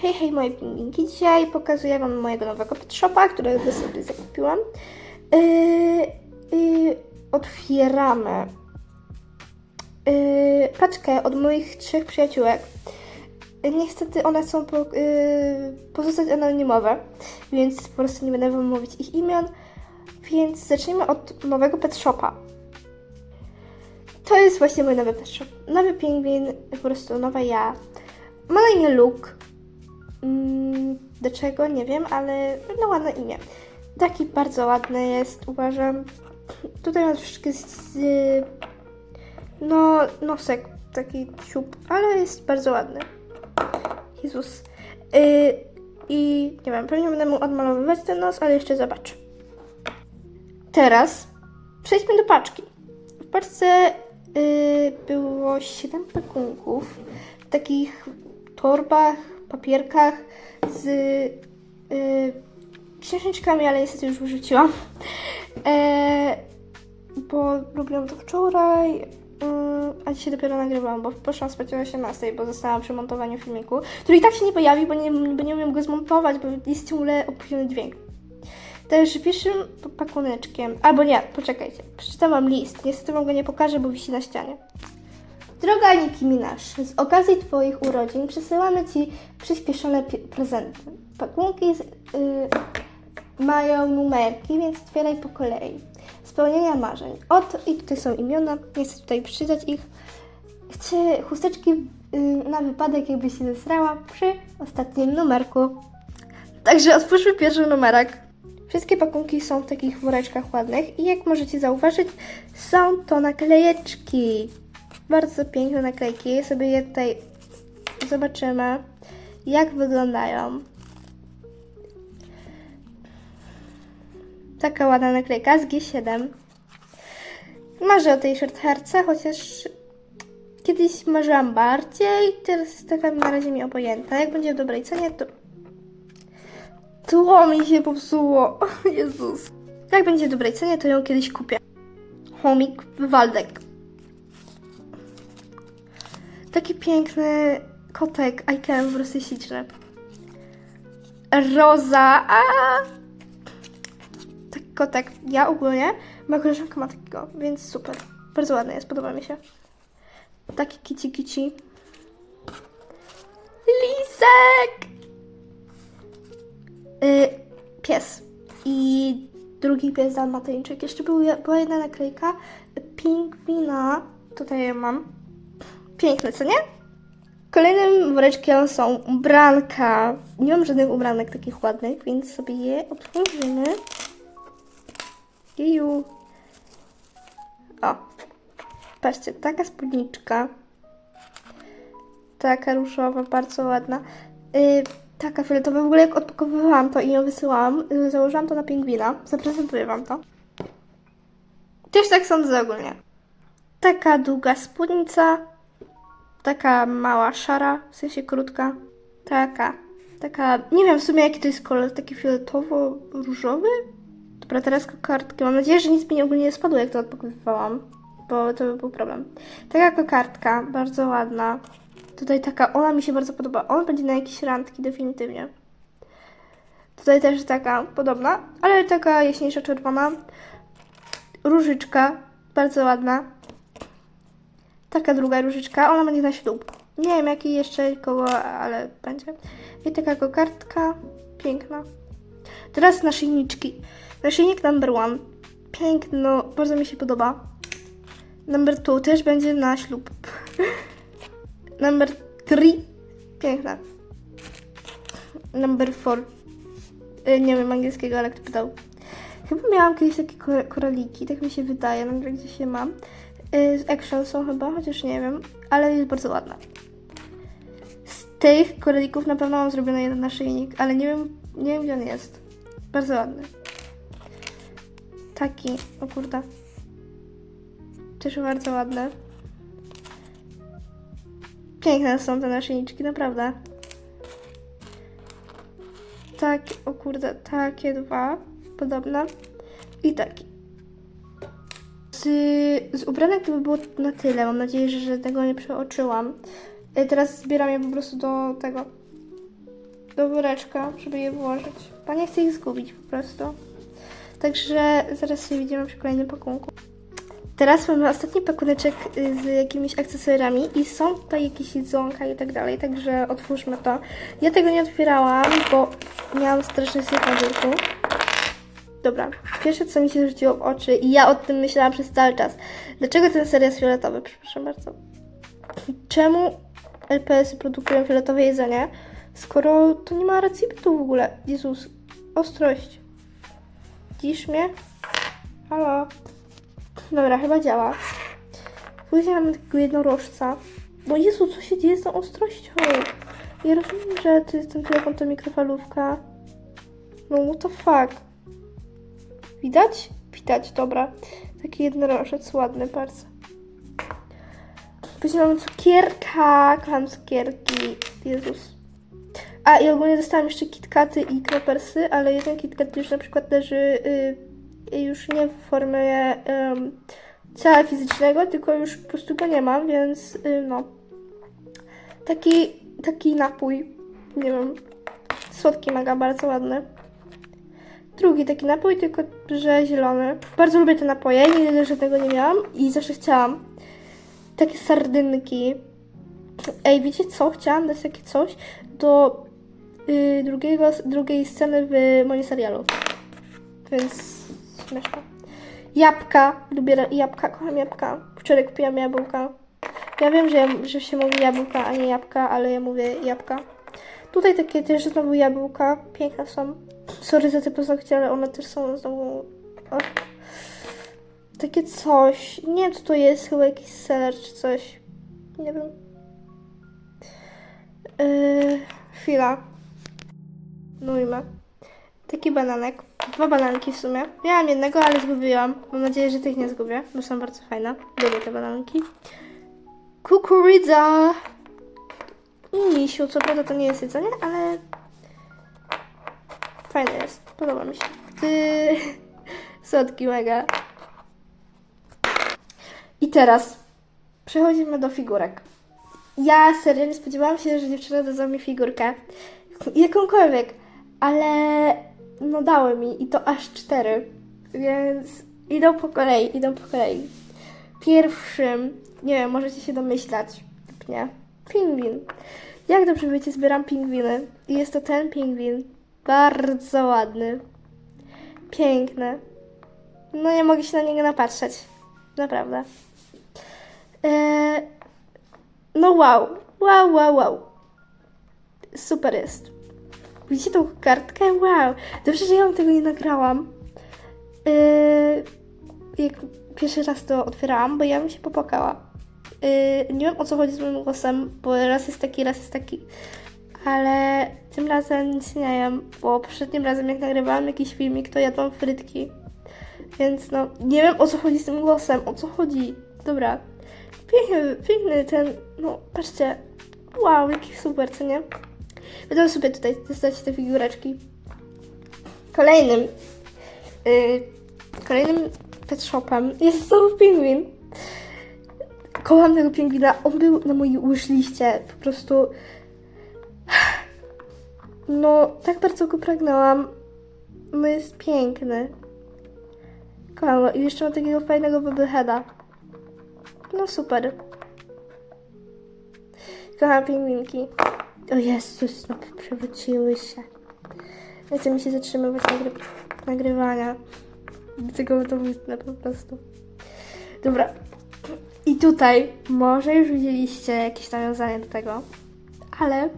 Hej, hej moje pingwinki. Dzisiaj pokazuję Wam mojego nowego pet shopa, którego sobie zakupiłam. Yy, yy, otwieramy yy, paczkę od moich trzech przyjaciółek. Yy, Niestety one chcą po, yy, pozostać anonimowe, więc po prostu nie będę Wam mówić ich imion. Więc zacznijmy od nowego pet shopa. To jest właśnie mój nowy pet shop. Nowy pingwin, po prostu nowa ja. Ma na imię Luke. Mm, do czego nie wiem, ale no ładne imię. Taki bardzo ładny jest, uważam. Tutaj ma troszeczkę z, no, nosek, taki ciup, ale jest bardzo ładny. Jezus. Yy, I nie wiem, pewnie będę mu odmalowywać ten nos, ale jeszcze zobaczę. Teraz przejdźmy do paczki. W paczce yy, było 7 pakunków w takich torbach, papierkach z yy, księżniczkami, ale niestety już wyrzuciłam. E, bo robiłam to wczoraj, yy, a dzisiaj dopiero nagrywałam, bo poszłam spać o 18, bo zostałam przy montowaniu filmiku, który i tak się nie pojawi, bo nie, bo nie umiem go zmontować, bo jest ciągle opóźniony dźwięk. Także pierwszym pakuneczkiem, albo nie, poczekajcie, przeczytam wam list. Niestety wam go nie pokażę, bo wisi na ścianie. Droga Niki Minasz, z okazji Twoich urodzin przesyłamy Ci przyspieszone pi- prezenty. Pakunki z, y, mają numerki, więc otwieraj po kolei. Spełnienia marzeń. Oto i tutaj są imiona, nie chcę tutaj przeczytać ich. Chcę chusteczki y, na wypadek, jakby się zesrała przy ostatnim numerku. Także otwórzmy pierwszy numerek. Wszystkie pakunki są w takich woreczkach ładnych i jak możecie zauważyć, są to naklejeczki. Bardzo piękne naklejki. Sobie je tutaj zobaczymy, jak wyglądają. Taka ładna naklejka z G7. Marzę o tej shorthairce, chociaż kiedyś marzyłam bardziej, teraz jest taka na razie mi obojętna. Jak będzie w dobrej cenie, to Tło mi się popsuło. Jezus. Jak będzie w dobrej cenie, to ją kiedyś kupię. Chomik Waldek. Taki piękny kotek Ikem w prostu śliczny. Roza. A! Taki kotek. Ja ogólnie, moja koleżanka ma takiego, więc super. Bardzo ładny jest, podoba mi się. Taki kici kici. Lisek! Y, pies. I drugi pies dalmatyńczyk. Jeszcze był, była jedna naklejka pingwina. Tutaj je mam. Piękne, co nie? Kolejnym woreczkiem są ubranka. Nie mam żadnych ubranek takich ładnych, więc sobie je otworzymy. Jeju. O. Patrzcie, taka spódniczka. Taka różowa, bardzo ładna. Y, taka fioletowa. W ogóle jak odpakowywałam to i ją wysyłałam, y, założyłam to na pingwina. Zaprezentuję Wam to. Też tak sądzę ogólnie. Taka długa spódnica. Taka mała szara, w sensie krótka. Taka. Taka, nie wiem w sumie jaki to jest kolor, taki fioletowo-różowy? Dobra, teraz kokardki. Mam nadzieję, że nic mi ogólnie nie spadło, jak to odpakowywałam, bo to by był problem. Taka kokardka, bardzo ładna. Tutaj taka, ona mi się bardzo podoba. Ona będzie na jakieś randki, definitywnie. Tutaj też taka podobna, ale taka jaśniejsza czerwona. Różyczka, bardzo ładna. Taka druga różyczka, ona będzie na ślub. Nie wiem jaki jeszcze koło, ale będzie. I taka kokardka, piękna. Teraz naszyjniczki. Naszyjnik number one. Piękno, bardzo mi się podoba. Number two też będzie na ślub. Number three. Piękna. Number four. Y, Nie wiem angielskiego, ale kto pytał. Chyba miałam kiedyś takie ko- koraliki, tak mi się wydaje, nawet gdzieś je mam. Y, Z action są chyba, chociaż nie wiem, ale jest bardzo ładna. Z tych koralików na pewno mam zrobiony jeden naszyjnik, ale nie wiem, nie wiem gdzie on jest. Bardzo ładny. Taki, o kurde. Też bardzo ładny. Piękne są te naszyjniczki, naprawdę. Tak, o kurde, takie dwa, podobne. I taki. Z, z ubranek to by było na tyle. Mam nadzieję, że, że tego nie przeoczyłam. Y, Teraz zbieram je po prostu do tego. do woreczka, żeby je włożyć. Bo nie chcę ich zgubić po prostu. Także zaraz się widzimy przy kolejnym pakunku. Teraz mamy ostatni pakuneczek y, z jakimiś akcesoriami i są tutaj jakieś jedzonka i tak dalej, także otwórzmy to. Ja tego nie otwierałam, bo miałam straszny syf na biurku. Dobra, pierwsze co mi się rzuciło w oczy i ja o tym myślałam przez cały czas. Dlaczego ten ser jest fioletowy? Przepraszam bardzo. Czemu LPS produkują fioletowe jedzenie, skoro to nie ma bytu w ogóle? Jezus, ostrość. Widzisz mnie? Halo? Dobra, chyba działa. Później mamy takiego jednorożca. No Jezu, co się dzieje z tą ostrością? Ja rozumiem, że to jest ten telefon, to mikrofalówka. No what the fuck? Widać? Widać, dobra. Taki jednorożec, ładny bardzo. Później mamy cukierka. Kocham cukierki. Jezus. A i ogólnie dostałam jeszcze kitkaty i knopersy, ale jeden kitkat już na przykład leży y, już nie w formie ym, ciała fizycznego, tylko już po prostu go nie mam, więc y, no. Taki, taki napój, nie wiem, słodki mega, bardzo ładny. Drugi taki napój, tylko że zielony. Bardzo lubię te napoje, nigdy żadnego nie miałam i zawsze chciałam. Takie sardynki. Ej, wiecie co? Chciałam dać takie coś do y, drugiego, drugiej sceny w moim serialu. Więc śmieszne. Jabłka. Lubię jabłka, kocham jabłka. Wczoraj kupiłam jabłka. Ja wiem, że, że się mówi jabłka, a nie jabłka, ale ja mówię jabłka. Tutaj takie też znowu jabłka. Piękne są. Sorry za te paznokcie, ale one też są znowu... Takie coś. Nie wiem, co to jest. Chyba jakiś seler czy coś. Nie wiem. Yy, chwila. No i ma. Taki bananek. Dwa bananki w sumie. Miałam jednego, ale zgubiłam. Mam nadzieję, że tych nie zgubię, bo są bardzo fajne. Lubię te bananki. Kukurydza. I misiu. Co prawda to nie jest jedzenie, ale fajne jest. Podoba mi się. Ty... Słodki mega. I teraz przechodzimy do figurek. Ja serio nie spodziewałam się, że dziewczyny dadzą mi figurkę. Jakąkolwiek, ale no dały mi i to aż cztery. Więc idą po kolei, idą po kolei. Pierwszym, nie wiem, możecie się domyślać, nie, pingwin. Jak dobrze wiecie, zbieram pingwiny. I jest to ten pingwin. Bardzo ładny. Piękny. No nie mogę się na niego napatrzeć. Naprawdę. Eee, no wow. Wow, wow, wow. Super jest. Widzicie tą kartkę? Wow. Dobrze, że ja wam tego nie nagrałam. Yy, jak pierwszy raz to otwierałam, bo ja bym się popłakała. Yy, nie wiem o co chodzi z moim głosem, bo raz jest taki, raz jest taki. Ale tym razem nic nie jem, bo poprzednim razem jak nagrywałam jakiś filmik, to jadłam frytki. Więc no, nie wiem o co chodzi z tym głosem, o co chodzi. Dobra. Piękny, piękny ten, no patrzcie. Wow, jaki super, co nie? Będę sobie tutaj testować te figureczki. Kolejnym, yy, kolejnym pet shopem jest znowu pingwin. Kocham tego pingwina. On był na mojej wishliście. Po prostu... No, tak bardzo go pragnęłam. No jest piękny. Kocham go. I jeszcze ma takiego fajnego bubbleheada. No super. Kocham pingwinki. O Jezus, no przewróciły się. Nie chce mi się zatrzymywać nagry nagrywania. Tego to wytnę po prostu. Dobra. I tutaj może już widzieliście jakieś nawiązanie do tego, ale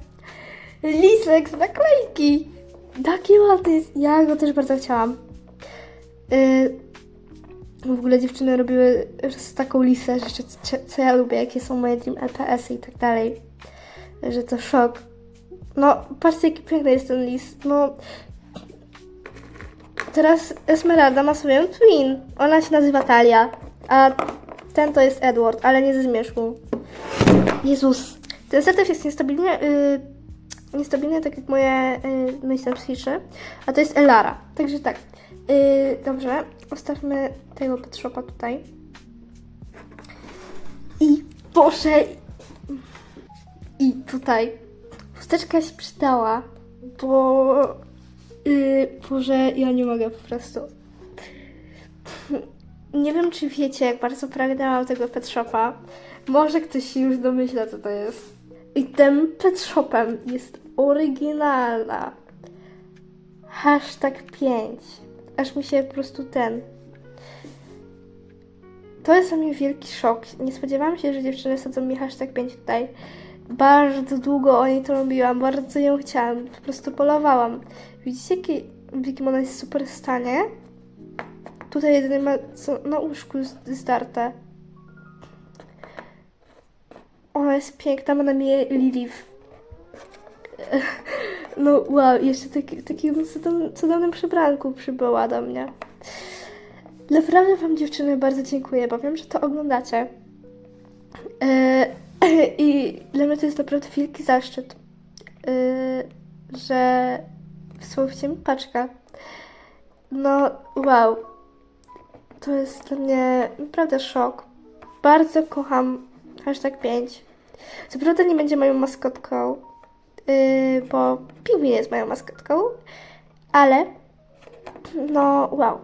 lisek z naklejki. Taki ładny jest. Ja go też bardzo chciałam. Yy, w ogóle dziewczyny robiły taką lisę rzeczy, co, ja lubię, jakie są moje Dream LPS-y i tak dalej. Że to szok. No, patrzcie jaki piękny jest ten list. No, teraz Esmeralda ma swoją twin. Ona się nazywa Talia, a ten to jest Edward, ale nie ze zmierzchu. Jezus. Ten set też jest niestabilnie, yy, niestabilny, tak jak moje yy, myśli psychiczne, a to jest Elara. Także tak. Yy, dobrze, ostawmy tego pet shopa tutaj. I Boże, i tutaj chusteczka się przydała. bo... Yy, Boże, ja nie mogę po prostu. Nie wiem, czy wiecie, jak bardzo pragnęłam tego pet shopa. Może ktoś się już domyśla, co to jest. I tym pet shopem jest oryginalna. Hashtag 5. Aż mi się po prostu ten. To jest dla mnie wielki szok. Nie spodziewałam się, że dziewczyny sadzą mi hashtag 5 tutaj. Bardzo długo o niej to robiłam, bardzo ją chciałam. Po prostu polowałam. Widzicie, jaki, w jakim ona jest super stanie? Tutaj jedynie ma co na łóżku zdarte. Ona jest piękna, ma na mnie Lilith. No wow, jeszcze taki, w cudownym, cudownym przybranku przybyła do mnie. Naprawdę Wam dziewczyny bardzo dziękuję, bo wiem, że to oglądacie. E, I dla mnie to jest naprawdę wielki zaszczyt, e, że wysłaliście mi paczkę. No wow, to jest dla mnie naprawdę szok. Bardzo kocham hashtag 5. Co prawda nie będzie moją maskotką, yy, bo Pingwin jest moją maskotką, ale no wow.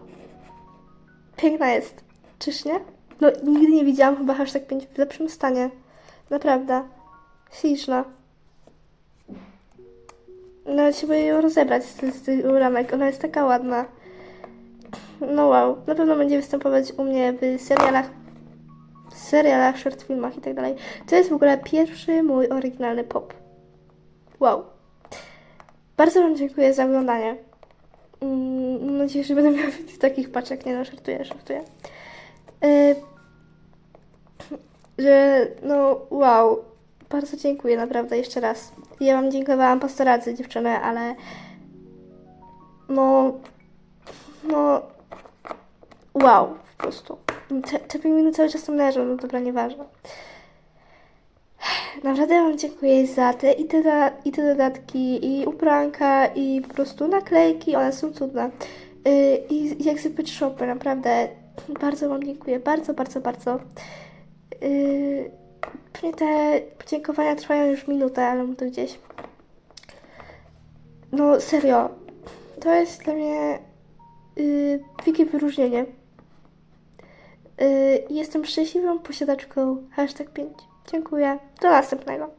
Piękna jest. Czyż nie? No nigdy nie widziałam chyba hashtag 5 w lepszym stanie. Naprawdę. Śliczna. Nawet się ją rozebrać z, tych ramek. Ona jest taka ładna. No wow. Na pewno będzie występować u mnie w serialach, serialach, short filmach i tak dalej. To jest w ogóle pierwszy mój oryginalny pop. Wow. Bardzo Wam dziękuję za oglądanie. Mm, Mam nadzieję, że będę miała więcej takich paczek. Nie no, żartuję, żartuję. Yy, że no wow. Bardzo dziękuję naprawdę jeszcze raz. Ja Wam dziękowałam po 100 razy, dziewczyny, ale no no wow, po prostu. Te, te pingwiny cały czas tam leżą, no dobra, nieważne. Naprawdę Wam dziękuję za te i te, i te dodatki, i ubranka, i po prostu naklejki, one są cudne. Yy, I jak zwykle shopy, naprawdę bardzo Wam dziękuję, bardzo, bardzo, bardzo. Yy, pewnie te podziękowania trwają już minutę, ale mam to gdzieś. No serio, to jest dla mnie yy, wielkie wyróżnienie. Yy, jestem szczęśliwą posiadaczką hashtag 5. Dziękuję. Do następnego.